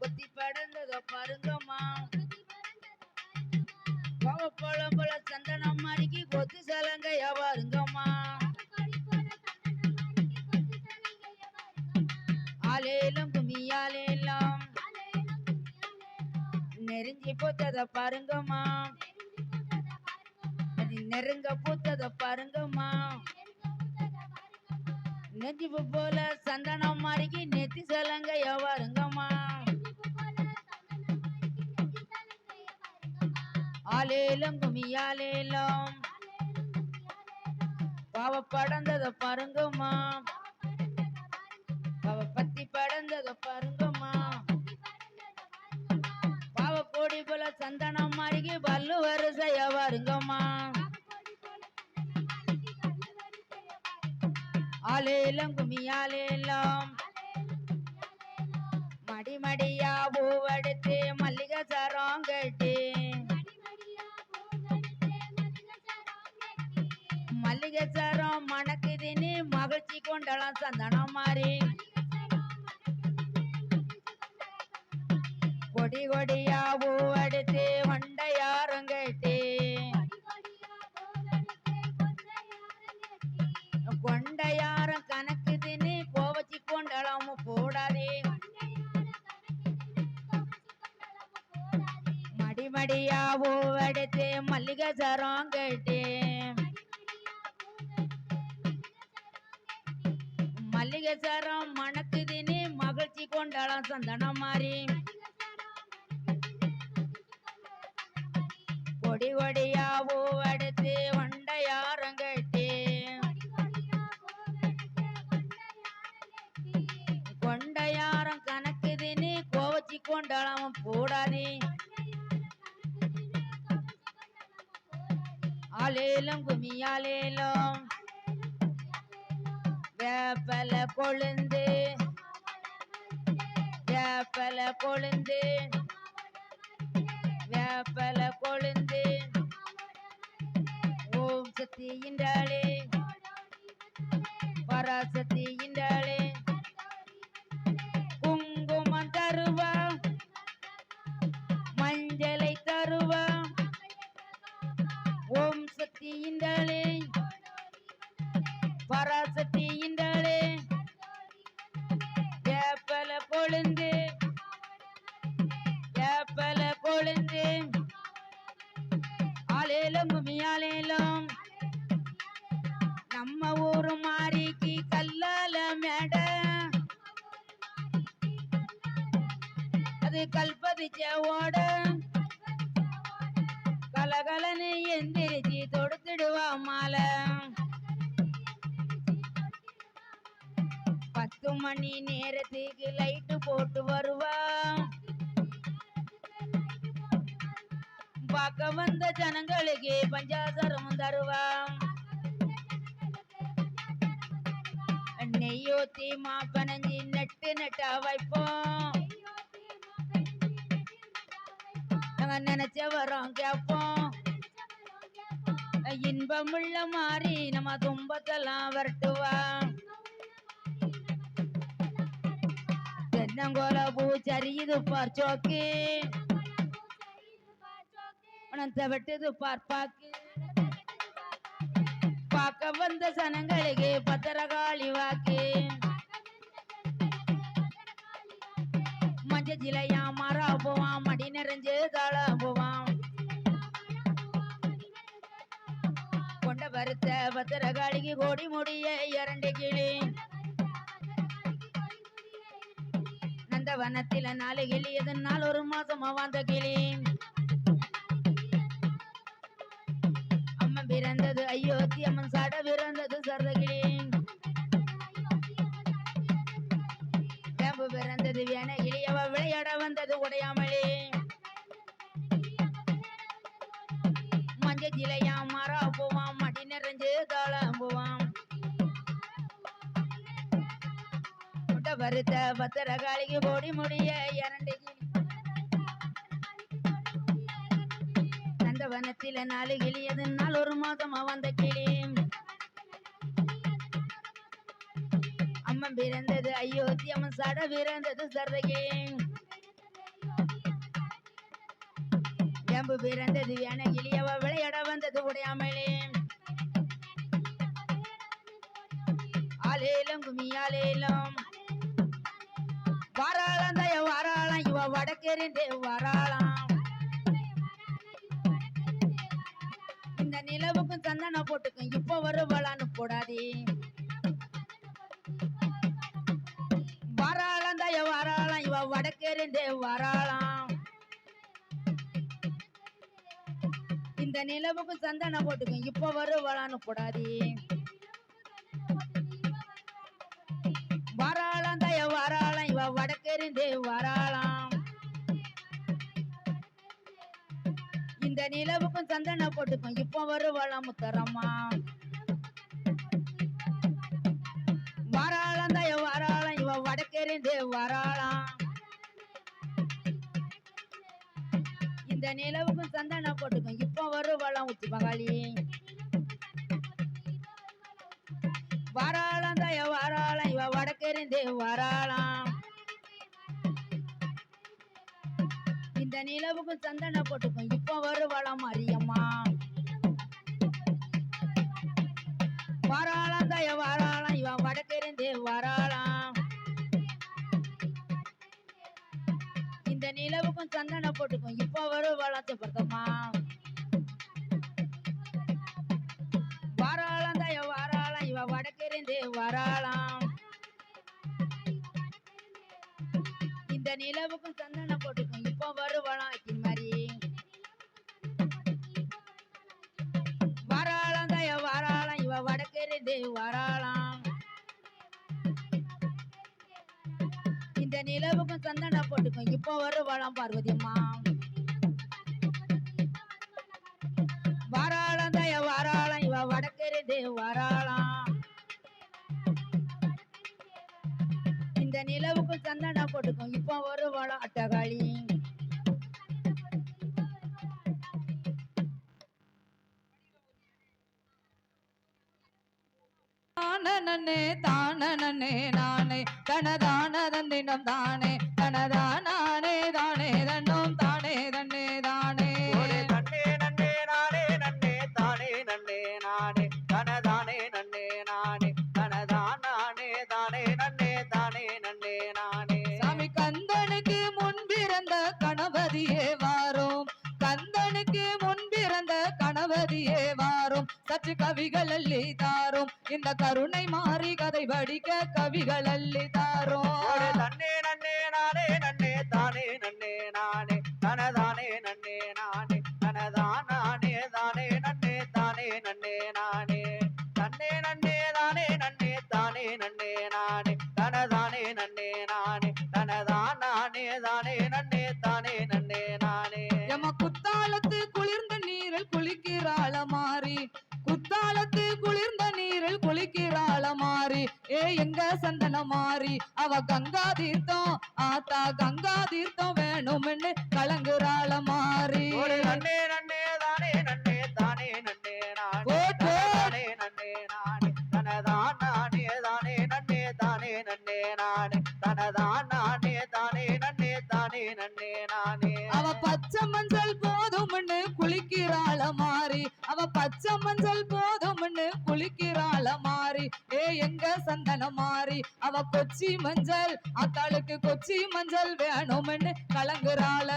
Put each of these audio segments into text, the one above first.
கொத்தி படந்ததோ பாருங்கம்மா. கோவப்பழம் போல சந்தனம் மாறிக்கு கொத்து சலங்கையா பாருங்கம்மா. ஆலேலும் கும்மியாலேலும் நெருஞ்சி பூத்தத பாருங்கம்மா. அது நெருங்க பூத்தத பாருங்கம்மா. நெஞ்சிப்பு போல சந்தனம் மாறிக்கு நெத்தி சலங்க எவருங்கம்மா ஆலேலம் குமியாலேலம் பாவ படந்தத பாருங்கம்மா. பாவ பத்தி படந்தத பாருங்கம்மா. பாவ கோடி போல சந்தனம் மாறிக்கு வல்லு வருசைய வருங்கம்மா. ஆலேலும் குமியாலேலாம் மடி மடியா பூவெடுத்து மல்லிகை சரம் கட்டி மல்லிகை சரம் மணக்குதுன்னு மகிழ்ச்சி கொண்டலாம் சந்தனம். மடி மடியா பூவெடுத்து மல்லிகை சரம் கட்டி மல்லிகை சரம் மணக்குதுன்னு மகிழ்ச்சி கொண்டாலாம் சந்தனம் மாறி கொடி கொடியா பூவெடுத்து வண்டையாரம் கட்டி கொண்டையாரம் கணக்குதுன்னு கோவச்சி கொண்டாளாம் போடாதே. ஆலேலும் குமியாலேலும் வேப்பல கொழுந்து வேப்பல கொழுந்து வேப்பல கொழுந்து. ஓம் சக்தி இண்டாளே பராசக்தி இண்டாளே சக்தி பராசக்தி இந்தாளே ஏப்பல பொழுந்து. ஏப்பல பொழுந்து. ஆலேலும் குமியாலேலும் நம்ம ஊரு மாறிக்கு கல்லால மேட. அது கல்பதிச்ச ஓட. கலகலன்னு எந்திரிச்சு தொடுத்துடுவா மாலை. பத்து மணி நேரத்துக்கு லைட்டு போட்டு வருவா பார்க்க வந்த ஜனங்களுக்கு பஞ்சாசரம் தருவா நெய்யோத்தி மாப்பனஞ்சி நட்டு நட்டா வைப்போம். நாங்க நினைச்ச வரோம் கேப்போம் இன்பமுள்ள மாறி நம்ம துன்பத்தெல்லாம் வரட்டுவா. தென்னங்கோல பூ சரியுது பார் சோக்கு. உனத்த வெட்டுது பார் பார்க்க வந்த சனங்களுக்கு பத்திரகாளி வாக்கு. மஞ்ச ஜிலையா மாறா போவான் மடி நிறைஞ்சு தாழ போவான். கொண்ட பத்திரகாளிக்கு கோடி முடிய இரண்டு கிளி. நந்தவனத்தில நாலு கிளி எதனால் ஒரு மாசமா வந்த கிளி? அம்மன் பிறந்தது அயோத்தி அம்மன் சாட பிறந்தது பத்திரகாளிக்கு போடி முடிய இரண்டு கிளி நந்தவனத்தில நாலு கிளி எதுனால் ஒரு மாதமா வந்த கிளி. அம்மன் பிறந்தது அயோத்தியம்மன் சட பிறந்தது சரதகி எம்பு பிறந்தது வேண கிளியவ விளையாட வந்தது உடையாமலே. ஆலேலம் குமி வாராளம் தய வாராளம் இவ வடக்கெறிந்தே வாராளாம். இந்த நிலவுக்கும் சந்தன போட்டுக்கும் இப்ப வருவலான்னு போடாதே. வாராளம் தய வாராளம் இவ வடக்கெறிந்தே வாராளாம். இந்த நிலவுக்கும் சந்தன போட்டுக்கும் இப்ப வருவலான்னு போடாதே. வராளாம் இவ வடக்கெறிந்தே வராளாம். இந்த நிலவுக்கும் சந்தன போட்டுக்கும் இப்ப வருவாளாம் முத்தரம்மா வராளாம் தய வராளாம் இவ வடக்கெறிந்தே வராளாம். இந்த நிலவுக்கும் சந்தன போட்டுக்கும் இப்ப வருவாளாம் உச்சி மகாளி வாராளாம் தய வாராளாம் இவ வடக்கெறிந்தே வாராளாம். இந்த நிலவுக்கும் சந்தன போட்டுக்கும் இப்ப வருவாளாம் மாரியம்மா வாராளாம் தய வாராளாம் இவ வடக்கெறிந்தே வாராளாம். இந்த நிலவுக்கும் சந்தன போட்டுக்கும் இப்ப வருவாளாம் பார்த்தம்மா வடக்கெறிந்தே வரலாம் இந்த நிலவுக்கும் சந்தனம் போட்டுக்கும் இப்ப வருவலாம் அக்கின் மாதிரி. வாராளாம் தய வாராளாம். இவ வடக்கெறிந்தே வாராளாம். இந்த நிலவுக்கும் சந்தனம் போட்டுக்கும் இப்ப வருவலாம் பார்வதி அம்மா. வாராளாம் தய வாராளாம். இவ வடக்கெறிந்தே வராளம். நிலவுக்கு நிலவுக்கும் சந்தன போட்டுக்கும் இப்ப வளம் அட்டகாளி. தானே தானே நானே. தனதான தந்தினம் தானே. தனதானே தானே. தன்னும் தானே தானே கணபதியே வாரும். சற்று கவிகள் அள்ளி தாரும். இந்த கருணை மாறி கதை படிக்க கவிகள் அள்ளி தாரும் நன்னே நன்னே நானே நன்னே தானே எங்க சந்தன மாறி? அவ கங்கா தீர்த்தம். ஆத்தா கங்கா தீர்த்தம் வேணும்னு கலங்குறாள மாறி. நன்னே நன்னே தானே நன்னே தானே நன்னே நானே நன்னே நானே தனதானே தானே நன்னே தானே நன்னே நானே தனதானே தானே நன்னே தானே நன்னே நானே. அவ பச்சை மஞ்சள் குளிக்கிறாள மாறி அவ பச்சை மஞ்சள் போதும்னு குளிக்கிறாள மாறி. ஏ எங்க சந்தன மாறி? அவ கொச்சி மஞ்சள் அத்தாளுக்கு கொச்சி மஞ்சள் வேணும்னு கலங்குறாள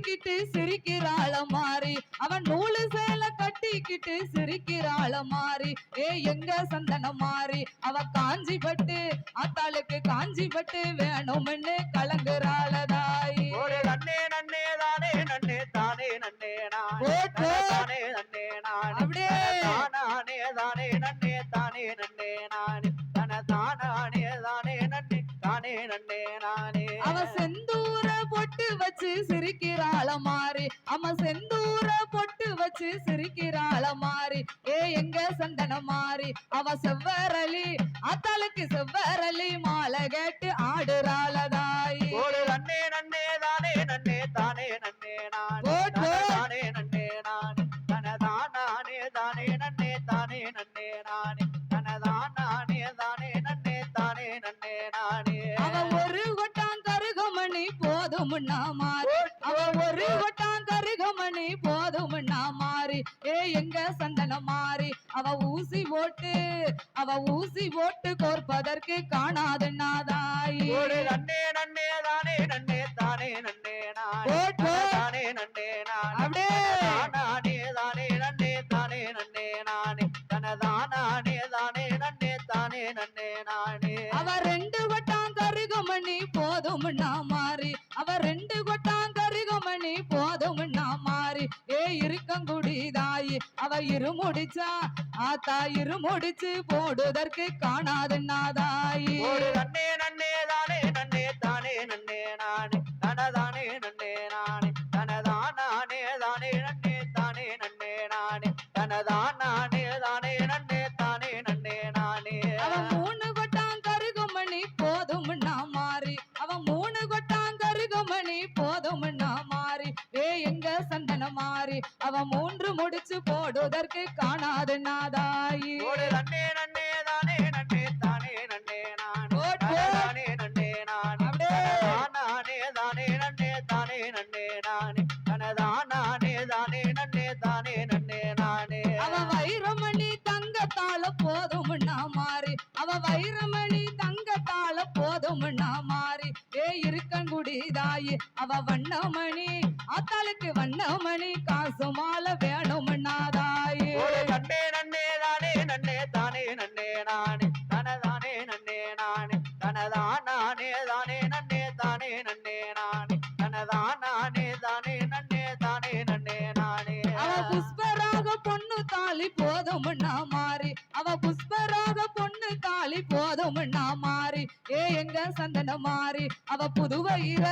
கட்டிக்கிட்டு சிரிக்கிறாள மாறி அவன் நூலு சேலை கட்டிக்கிட்டு சிரிக்கிறாள மாறி ஏ எங்க சந்தன மாறி அவ காஞ்சி பட்டு அத்தாளுக்கு காஞ்சி பட்டு வேணும்னு கலங்குறாள சிரிக்கிறாள மாறி அம்மா செந்தூர பொட்டு வச்சு சிரிக்கிறாள மாறி ஏ எங்க சந்தன மாறி அவ செவ்வரளி. அத்தாளுக்கு செவ்வரளி மாலை கேட்டு ஆடுறாள தாயி ஓடு நன்னே நன்னே தானே நன்னே தானே நன்னே நானே நன்னே நானே. தனதான் நானே தானே நன்னே தானே நன்னே நானே. தனதான் நானே தானே நன்னே தானே நன்னே நானே. அவ ஒரு கொட்டான் கருகமணி போதும்னா மாறி அவ ஒரு கொட்டான் கருகமணி போதும்னா மாறி. ஏ எங்க சந்தன மாறி? அவ ஊசி போட்டு அவ ஊசி போட்டு கோர்ப்பதற்கு காணாதுன்னா தாயி அவ இருமுடிச்சா ஆத்தா இருமுடிச்சு போடுதற்கு காணாது தாயி நன்னே நன்னே தானே நன்னே தானே நன்னே நானே தனதானே முடிச்சு போடுதற்கு காணாதுன்னா தாயி ஒரு நன்னே நன்னே தானே நன்னே தானே நன்னே நானே. தனதானே நன்னே நானே. நானே தானே நன்னே தானே நன்னே நானே. தனதான் தானே நன்னே தானே நன்னே நானே. அவ வைரமணி தங்கத்தால போதும்னா மாறி. அவ வைரமணி தங்கத்தால போதும்னா மாறி. ஏ இருக்கங்குடி தாயி. அவ வண்ணமணி ஆத்தாளுக்கு வண்ணமணி. பொண்ணு தாலி போதும்னா மாறி. அவ புஷ்பராக பொண்ணு தாலி போதும்னா மாறி. ஏ எங்க சந்தன மாறி? அவ புதுவயிர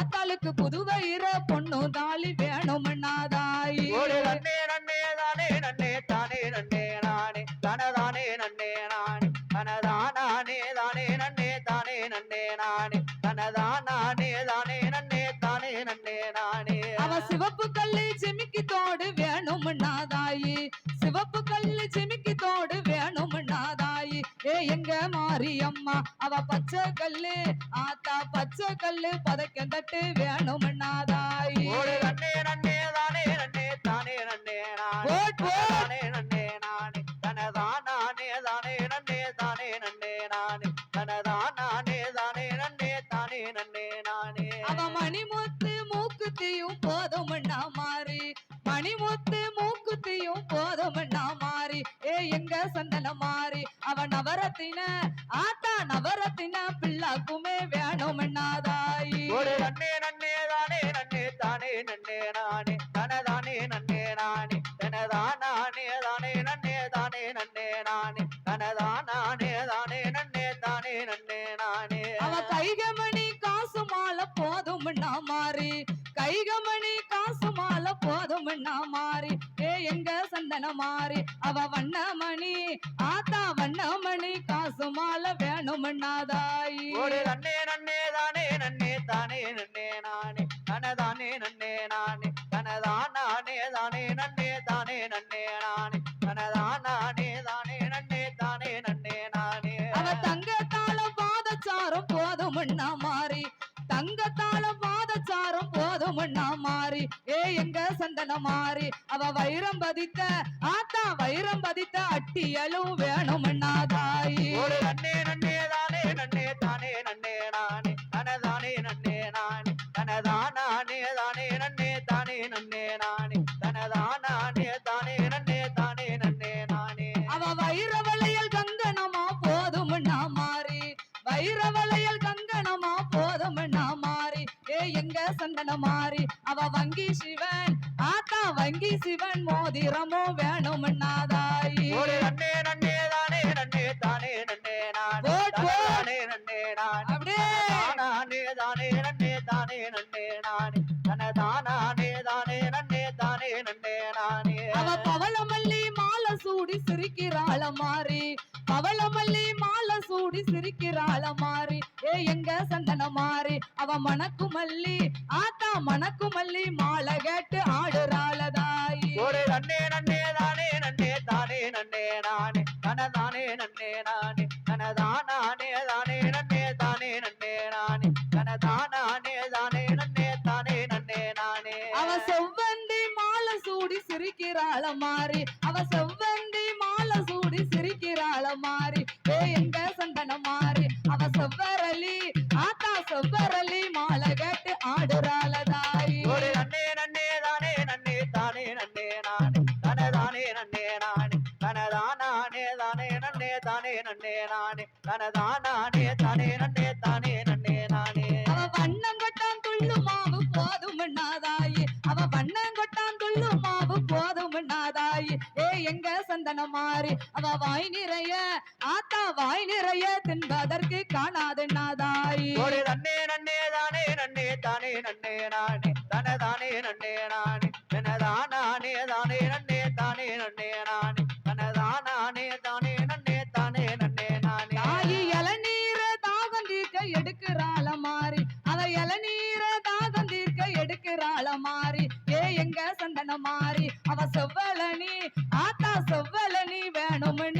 அத்தாளுக்கு புதுவயிர பொண்ணு தாலி வேணும்னா தாயி நன்னே நன்னே தானே நன்னே சிமிக்கி தோடு வேணும்னா தாயி ஏ எங்க மாரியம்மா? அவ பச்சை கல்லு ஆத்தா பச்சை கல்லு பதக்கம் தட்டு வேணும்னா தாயி நன்னே நன்னே தானே நன்னே தானே நன்னே நானே. நன்னே நானே. தனதான் நானே தானே நன்னே தானே நன்னே நானே. தனதான் நானே தானே நன்னே தானே நன்னே நானே. அவ மணிமுத்து மூக்குத்தியும் போதும்னா மாறி. மணிமுத்து மூக்குத்தியும் எங்க சந்தன மாறி அவ நவரத்தின ஆத்தா நவரத்தின பிள்ளாக்குமே வேணும்னா தாயி ஒரு நன்னே நன்னே தானே நன்னே தானே நன்னே நானே தனதானே நன்னே நானே தனதான் நானே தானே நன்னே தானே நன்னே நானே தனதான் நானே தானே நன்னே தானே நன்னே நானே. அவ கைகமணி காசு மாலை போதும்னா மாறி மாறி அவ வண்ணமணி ஆத்தா வண்ணமணி காசு மாலை வேணும்னா தாயி ஒரு நன்னே நன்னே தானே நன்னே தானே நன்னே நானே தனதானே நன்னே நானே தனதான் நானே தானே நன்னே தானே நன்னே நானே தனதான் நானே தானே நன்னே தானே நன்னே நானே. அவ தங்கத்தால பாதச்சாரம் போதும்னா மாறி தங்கத்தால பாதச்சாரம் போதும்னா மாறி எங்க சந்தன மாறி? அவ வைரம் பதித்த ஆத்தா வைரம் பதித்த அட்டியலும் வேணும்னா தாயி நன்னே நன்னே தானே நன்னே தானே நன்னே நானே தனதானே நன்னே நானே தனதானே தானே நன்னே தானே நன்னே நானே தனதானே சந்தன மாறி அவ வங்கி சிவன் ஆத்தா வங்கி சிவன் மோதிரமும் வேணும்னா தாயி ஒரு நன்னே நன்னே தானே நன்னே தானே நன்னே நானே. போட் போட். தானே நன்னே நானே. அப்படியே. நானே தானே நன்னே தானே நன்னே நானே. தனதானே தானே நன்னே தானே நன்னே நானே. அவ பவளமல்லி மாலை சூடி சிரிக்கிறாள மாறி பவளமல்லி மாலை சூடி சிரிக்கிறாள மாறி. ஏ எங்க சந்தன மாறி? அவ மணக்கு மல்லி ஆத்தா மணக்கு மல்லி மாலை கேட்டு ஆடுறாள தாயி ஒரு நன்னே நன்னே தானே நன்னே தானே நன்னே நானே. தனதானே நன்னே நானே தனதானே தானே நன்னே தானே நன்னே நானே. தனதானே தானே நன்னே தானே நன்னே நானே. அவ செவ்வந்தி மாலை சூடி சிரிக்கிறாள மாறி. அவ செவ்வந்தி நானே தனதானே தானே நன்னே தானே நன்னே நானே. அவ வண்ணங்கொட்டான் துள்ளு மாவு போதும் தாயி அவ வண்ணங்கொட்டான் துள்ளு மாவு போதும் தாயி ஏ எங்க சந்தன மாறி? அவ வாய் நிறைய ஆத்தா வாய் நிறைய தின்பதற்கு காணாது தாயி ஒரு நன்னே நன்னே தானே நன்னே தானே நன்னே நானே. சந்தன மாறி அவ செவ்வளனி ஆத்தா செவ்வளனி வேணும்னு